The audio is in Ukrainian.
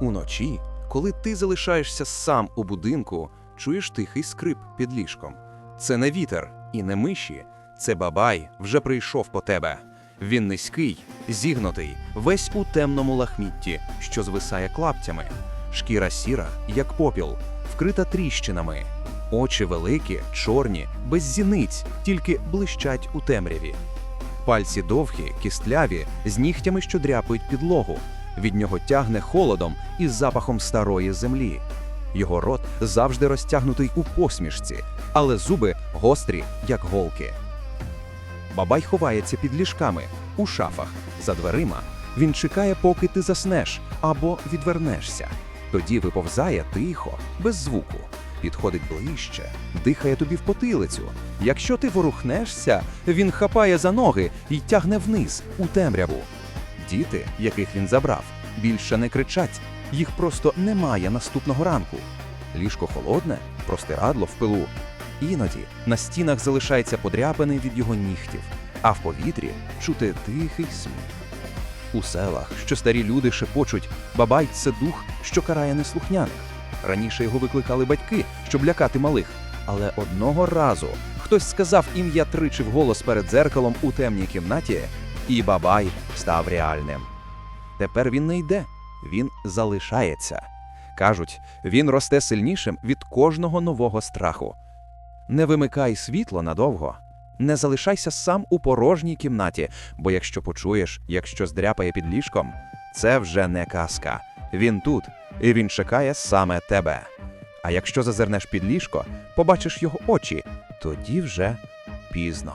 Уночі, коли ти залишаєшся сам у будинку, чуєш тихий скрип під ліжком. Це не вітер і не миші, це бабай вже прийшов по тебе. Він низький, зігнутий, весь у темному лахмітті, що звисає клаптями. Шкіра сіра, як попіл, вкрита тріщинами. Очі великі, чорні, без зіниць, тільки блищать у темряві. Пальці довгі, кістляві, з нігтями, що дряпають підлогу. Від нього тягне холодом і запахом старої землі. Його рот завжди розтягнутий у посмішці, але зуби гострі, як голки. Бабай ховається під ліжками, у шафах, за дверима. Він чекає, поки ти заснеш або відвернешся. Тоді виповзає тихо, без звуку, підходить ближче, дихає тобі в потилицю. Якщо ти ворухнешся, він хапає за ноги і тягне вниз, у темряву. Діти, яких він забрав, більше не кричать, їх просто немає наступного ранку. Ліжко холодне, простирадло в пилу. Іноді на стінах залишається подряпини від його нігтів, а в повітрі чути тихий сміх. У селах, що старі люди шепочуть, бабай це дух, що карає неслухняних. Раніше його викликали батьки, щоб лякати малих. Але одного разу хтось сказав ім'я тричі вголос перед дзеркалом у темній кімнаті, і бабай став реальним. Тепер він не йде, він залишається. Кажуть, він росте сильнішим від кожного нового страху. Не вимикай світло надовго. Не залишайся сам у порожній кімнаті, бо якщо почуєш, як щось дряпає під ліжком, це вже не казка. Він тут, і він чекає саме тебе. А якщо зазирнеш під ліжко, побачиш його очі, тоді вже пізно.